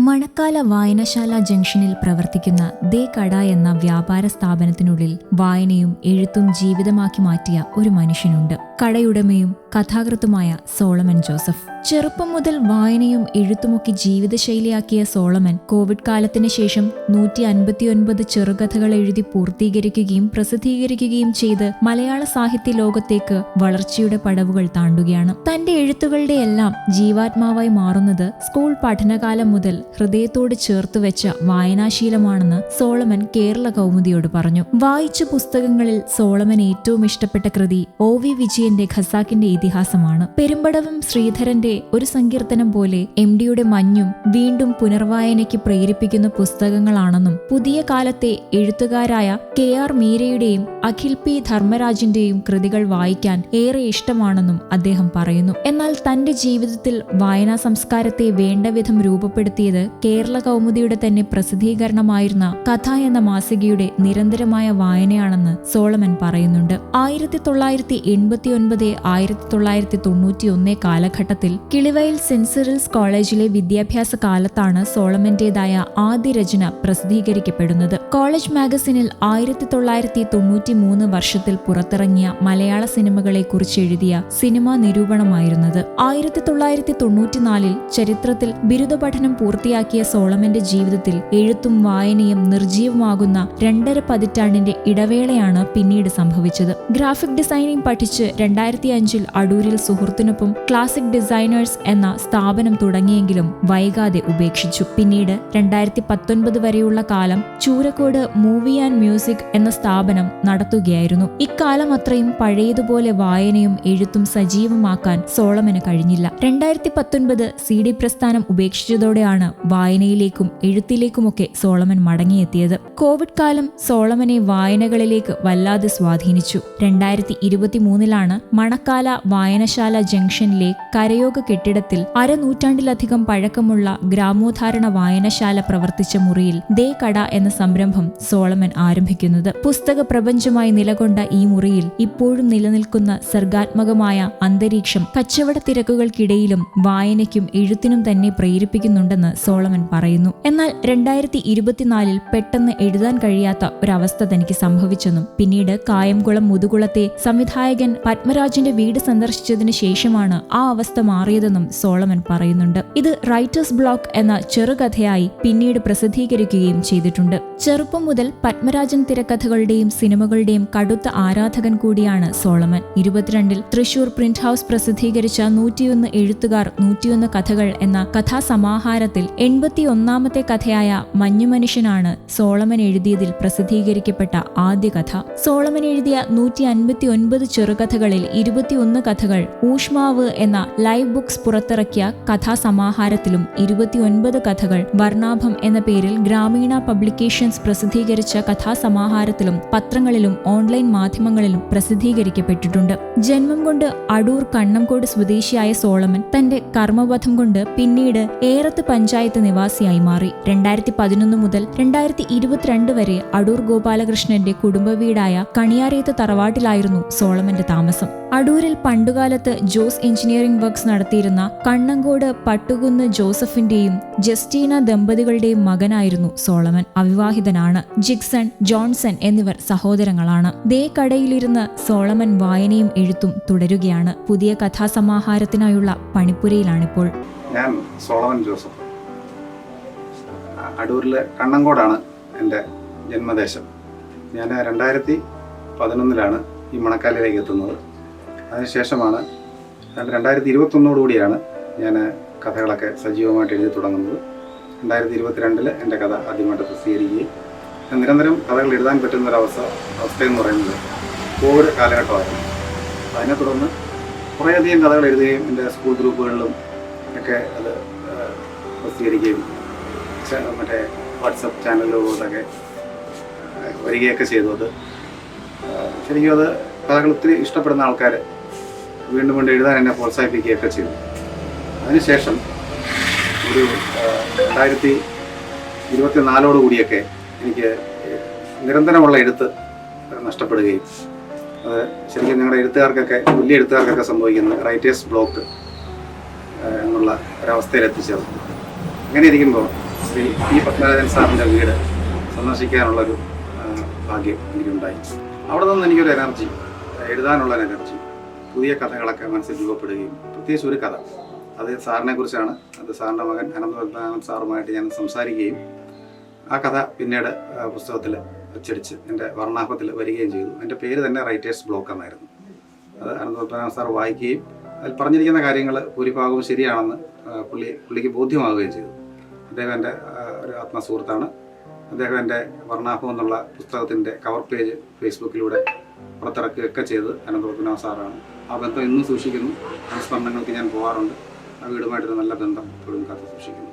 മണക്കാല വായനശാല ജംഗ്ഷനിൽ പ്രവർത്തിക്കുന്ന ദേ കട എന്ന വ്യാപാര സ്ഥാപനത്തിനുള്ളിൽ വായനയും എഴുത്തും ജീവിതമാക്കി മാറ്റിയ ഒരു മനുഷ്യനുണ്ട്. കടയുടമയും കഥാകൃത്തുമായ സോളമൻ ജോസഫ്. ചെറുപ്പം മുതൽ വായനയും എഴുത്തുമൊക്കെ ജീവിതശൈലിയാക്കിയ സോളമൻ കോവിഡ് കാലത്തിന് ശേഷം നൂറ്റി അൻപത്തിയൊൻപത് ചെറുകഥകൾ എഴുതി പൂർത്തീകരിക്കുകയും പ്രസിദ്ധീകരിക്കുകയും ചെയ്ത് മലയാള സാഹിത്യ ലോകത്തേക്ക് വളർച്ചയുടെ പടവുകൾ താണ്ടുകയാണ്. തന്റെ എഴുത്തുകളുടെ എല്ലാം ജീവാത്മാവായി മാറുന്നത് സ്കൂൾ പഠനകാലം മുതൽ ഹൃദയത്തോട് ചേർത്ത് വെച്ച വായനാശീലമാണെന്ന് സോളമൻ കേരള കൗമുദിയോട് പറഞ്ഞു. വായിച്ച പുസ്തകങ്ങളിൽ സോളമൻ ഏറ്റവും ഇഷ്ടപ്പെട്ട കൃതി ഒ വി വിജയന്റെ ഖസാക്കിന്റെ ഇതിഹാസമാണ്. പെരുമ്പടവം ശ്രീധരന്റെ ഒരു സങ്കീർത്തനം പോലെ എം ഡിയുടെ മഞ്ഞും വീണ്ടും പുനർവായനയ്ക്ക് പ്രേരിപ്പിക്കുന്ന പുസ്തകങ്ങളാണെന്നും പുതിയ കാലത്തെ എഴുത്തുകാരായ കെ ആർ മീരയുടെയും അഖിൽ പി ധർമ്മരാജിന്റെയും കൃതികൾ വായിക്കാൻ ഏറെ ഇഷ്ടമാണെന്നും അദ്ദേഹം പറയുന്നു. എന്നാൽ തന്റെ ജീവിതത്തിൽ വായനാ സംസ്കാരത്തെ വേണ്ടവിധം രൂപപ്പെടുത്തിയത് കേരള കൗമുദിയുടെ തന്നെ പ്രസിദ്ധീകരണമായിരുന്ന കഥ എന്ന മാസികയുടെ നിരന്തരമായ വായനയാണെന്ന് സോളമൻ പറയുന്നുണ്ട്. ആയിരത്തി തൊള്ളായിരത്തി എൺപത്തി ഒൻപത് ആയിരത്തി തൊള്ളായിരത്തി തൊണ്ണൂറ്റി ഒന്ന് കാലഘട്ടത്തിൽ കിളിവയൽ സെൻസറിൽസ് കോളേജിലെ വിദ്യാഭ്യാസ കാലത്താണ് സോളമന്റേതായ ആദ്യ രചന പ്രസിദ്ധീകരിക്കപ്പെടുന്നത്. കോളേജ് മാഗസിനിൽ ആയിരത്തി തൊള്ളായിരത്തി തൊണ്ണൂറ്റി മൂന്ന് വർഷത്തിൽ പുറത്തിറങ്ങിയ മലയാള സിനിമകളെ കുറിച്ച് എഴുതിയ സിനിമാ നിരൂപണമായിരുന്നത്. ആയിരത്തി തൊള്ളായിരത്തി തൊണ്ണൂറ്റിനാലിൽ ചരിത്രത്തിൽ ബിരുദ പഠനം പൂർത്തിയാക്കിയ സോളമന്റെ ജീവിതത്തിൽ എഴുത്തും വായനയും നിർജീവമാകുന്ന രണ്ടര പതിറ്റാണ്ടിന്റെ ഇടവേളയാണ് പിന്നീട് സംഭവിച്ചത്. ഗ്രാഫിക് ഡിസൈനിംഗ് പഠിച്ച് രണ്ടായിരത്തി അഞ്ചിൽ അടൂരിൽ സുഹൃത്തിനൊപ്പം ക്ലാസിക് ഡിസൈനേഴ്സ് എന്ന സ്ഥാപനം തുടങ്ങിയെങ്കിലും വൈകാതെ ഉപേക്ഷിച്ചു. പിന്നീട് രണ്ടായിരത്തി പത്തൊൻപത് വരെയുള്ള കാലം ചൂരക്കോട് മൂവി ആൻഡ് മ്യൂസിക് എന്ന സ്ഥാപനം നടത്തുകയായിരുന്നു. ഇക്കാലം അത്രയും പഴയതുപോലെ വായനയും എഴുത്തും സജീവമാക്കാൻ സോളമന് കഴിഞ്ഞില്ല. രണ്ടായിരത്തി പത്തൊൻപത് സി ഡി പ്രസ്ഥാനം ഉപേക്ഷിച്ചതോടെയാണ് വായനയിലേക്കും എഴുത്തിലേക്കുമൊക്കെ സോളമൻ മടങ്ങിയെത്തിയത്. കോവിഡ് കാലം സോളമനെ വായനകളിലേക്ക് വല്ലാതെ സ്വാധീനിച്ചു. രണ്ടായിരത്തി ഇരുപത്തിമൂന്നിലാണ് മണക്കാല വായനശാല ജംഗ്ഷനിലെ കരയോഗ കെട്ടിടത്തിൽ അരനൂറ്റാണ്ടിലധികം പഴക്കമുള്ള ഗ്രാമോദ്ധാരണ വായനശാല പ്രവർത്തിച്ച മുറിയിൽ ദേ കട എന്ന സംരംഭം സോളമൻ ആരംഭിക്കുന്നത്. പുസ്തക പ്രപഞ്ചമായി നിലകൊണ്ട ഈ മുറിയിൽ ഇപ്പോഴും നിലനിൽക്കുന്ന സർഗാത്മകമായ അന്തരീക്ഷം കച്ചവട തിരക്കുകൾക്കിടയിലും വായനയ്ക്കും എഴുത്തിനും തന്നെ പ്രേരിപ്പിക്കുന്നുണ്ടെന്ന് സോളമൻ പറയുന്നു. എന്നാൽ രണ്ടായിരത്തി ഇരുപത്തിനാലിൽ പെട്ടെന്ന് എഴുതാൻ കഴിയാത്ത ഒരവസ്ഥ തനിക്ക് സംഭവിച്ചെന്നും പിന്നീട് കായംകുളം മുതുകുളത്തെ സംവിധായകൻ പത്മരാജന്റെ വീട് സന്ദർശിച്ചതിന് ശേഷമാണ് ആ അവസ്ഥ മാറിയതെന്നും സോളമൻ പറയുന്നുണ്ട്. ഇത് റൈറ്റേഴ്സ് ബ്ലോക്ക് എന്ന ചെറുകഥയായി പിന്നീട് പ്രസിദ്ധീകരിക്കുകയും ചെയ്തിട്ടുണ്ട്. ചെറുപ്പം മുതൽ പത്മരാജൻ തിരക്കഥകളുടെയും സിനിമകളുടെയും കടുത്ത ആരാധകൻ കൂടിയാണ് സോളമൻ. ഇരുപത്തിരണ്ടിൽ തൃശൂർ പ്രിന്റ് ഹൗസ് പ്രസിദ്ധീകരിച്ച നൂറ്റിയൊന്ന് എഴുത്തുകാർ നൂറ്റിയൊന്ന് കഥകൾ എന്ന കഥാസമാഹാരത്തിൽ എൺപത്തിയൊന്നാമത്തെ കഥയായ മഞ്ഞുമനുഷ്യനാണ് സോളമൻ എഴുതിയതിൽ പ്രസിദ്ധീകരിക്കപ്പെട്ട ആദ്യ കഥ. സോളമൻ എഴുതിയ നൂറ്റി അൻപത്തി ഒൻപത് ചെറുകഥകളിൽ ഇരുപത്തിയൊന്ന് കഥകൾ ഊഷ്മാവ് എന്ന ലൈവ് ബുക്സ് പുറത്തിറക്കിയ കഥാസമാഹാരത്തിലും ഇരുപത്തിയൊൻപത് കഥകൾ വർണാഭം എന്ന പേരിൽ ഗ്രാമീണ പബ്ലിക്കേഷൻസ് പ്രസിദ്ധീകരിച്ച കഥാസമാഹാരത്തിലും പത്രങ്ങളിലും ഓൺലൈൻ മാധ്യമങ്ങളിലും പ്രസിദ്ധീകരിക്കപ്പെട്ടിട്ടുണ്ട്. ജന്മം കൊണ്ട് അടൂർ കണ്ണംകോട് സ്വദേശിയായ സോളമൻ തന്റെ കർമ്മപഥം കൊണ്ട് പിന്നീട് ഏറത്ത് പഞ്ചായത്ത് നിവാസിയായി മാറി. രണ്ടായിരത്തി പതിനൊന്ന് മുതൽ രണ്ടായിരത്തി ഇരുപത്തിരണ്ട് വരെ അടൂർ ഗോപാലകൃഷ്ണന്റെ കുടുംബ വീടായ കണിയാരേത്ത് തറവാട്ടിലായിരുന്നു സോളമന്റെ താമസം. അടൂരിൽ പണ്ടുകാലത്ത് ജോസ് എഞ്ചിനീയറിംഗ് വർക്ക്സ് നടത്തിയിരുന്ന കണ്ണങ്കോട് പട്ടുകുന്ന് ജോസഫിന്റെയും ജസ്റ്റീന ദമ്പതികളുടെയും മകനായിരുന്നു സോളമൻ. അവിവാഹിതനാണ്. ജിക്സൺ ജോൺസൺ എന്നിവർ സഹോദരങ്ങളാണ്. ദേ കടയിലിരുന്ന് സോളമൻ വായനയും എഴുത്തും തുടരുകയാണ്. പുതിയ കഥാസമാഹാരത്തിനായുള്ള പണിപ്പുരയിലാണിപ്പോൾ. ഞാൻ സോളമൻ ജോസഫ്. അടൂരിലെ കണ്ണങ്കോടാണ് എന്റെ ജന്മദേശം. ഞാൻ രണ്ടായിരത്തി പതിനൊന്നിലാണ് ഈ മണക്കാലിലേക്ക് എത്തുന്നത്. അതിനുശേഷമാണ് രണ്ടായിരത്തി ഇരുപത്തൊന്നോടുകൂടിയാണ് ഞാൻ കഥകളൊക്കെ സജീവമായിട്ട് എഴുതി തുടങ്ങുന്നത്. രണ്ടായിരത്തി ഇരുപത്തിരണ്ടിൽ എന്റെ കഥ ആദ്യമായിട്ട് പ്രസിദ്ധീകരിക്കുകയും നിരന്തരം കഥകൾ എഴുതാൻ പറ്റുന്ന ഒരു ഒരവസ്ഥ അവസ്ഥയെന്ന് പറയുന്നത് കോവിഡ് കാലഘട്ടമായിരുന്നു. അതിനെ തുടർന്ന് കുറേയധികം കഥകൾ എഴുതുകയും എന്റെ സ്കൂൾ ഗ്രൂപ്പുകളിലും ഒക്കെ അത് പ്രസിദ്ധീകരിക്കുകയും മറ്റേ വാട്സപ്പ് ചാനലുകളിലൂടെയൊക്കെ ആ, വരികയൊക്കെ ചെയ്തു അത്. ശരിക്കും അത് കഥകൾ ഒത്തിരി ഇഷ്ടപ്പെടുന്ന ആൾക്കാർ വീണ്ടും വീണ്ടും എഴുതാൻ എന്നെ പ്രോത്സാഹിപ്പിക്കുകയൊക്കെ ചെയ്തു. അതിനുശേഷം ഒരു രണ്ടായിരത്തി ഇരുപത്തിനാലോട് കൂടിയൊക്കെ എനിക്ക് നിരന്തരമുള്ള എഴുത്ത് നഷ്ടപ്പെടുകയും അത് ശരിക്കും ഞങ്ങളുടെ എഴുത്തുകാർക്കൊക്കെ വലിയ എഴുത്തുകാർക്കൊക്കെ സംഭവിക്കുന്ന റൈറ്റേഴ്സ് ബ്ലോക്ക് എന്നുള്ള ഒരവസ്ഥയിൽ അങ്ങനെ ഇരിക്കുമ്പോൾ ശ്രീ പി പത്മരാജൻ സാറിന്റെ വീട് സന്ദർശിക്കാനുള്ളൊരു ഭാഗ്യം എനിക്കുണ്ടായി. അവിടെ നിന്ന് എനിക്കൊരു എനർജി എഴുതാനുള്ള എനർജി പുതിയ കഥകളൊക്കെ മനസ്സിൽ രൂപപ്പെടുകയും പ്രത്യേകിച്ച് ഒരു കഥ. അത് സാറിനെ കുറിച്ചാണ്. അത് സാറിന്റെ മകൻ അനന്തപത്മനാഭൻ സാറുമായിട്ട് ഞാൻ സംസാരിക്കുകയും ആ കഥ പിന്നീട് പുസ്തകത്തിൽ അച്ചടിച്ച് എന്റെ വർണാഭത്തിൽ വരികയും ചെയ്തു. എന്റെ പേര് തന്നെ റൈറ്റേഴ്സ് ബ്ലോക്ക് എന്നായിരുന്നു. അത് അനന്തപത്മനാഭൻ സാർ വായിക്കുകയും അതിൽ പറഞ്ഞിരിക്കുന്ന കാര്യങ്ങൾ ഭൂരിഭാഗവും ശരിയാണെന്ന് പുള്ളി പുള്ളിക്ക് ബോധ്യമാവുകയും ചെയ്തു. അദ്ദേഹം എന്റെ ഒരു ആത്മസുഹൃത്താണ്. അദ്ദേഹം എന്റെ വർണാഭം എന്നുള്ള പുസ്തകത്തിന്റെ കവർ പേജ് ഫേസ്ബുക്കിലൂടെ പുറത്തിറക്കുകയൊക്കെ ചെയ്ത് അനന്തപത്മനാഭ സാറാണ്. ആ ബന്ധം ഇന്നും സൂക്ഷിക്കുന്നു. അനുസ്മരണങ്ങൾക്ക് ഞാൻ പോകാറുണ്ട് ആ വീടുമായിട്ടൊരു നല്ല ബന്ധം ഇപ്പോഴും കാത്തു സൂക്ഷിക്കുന്നു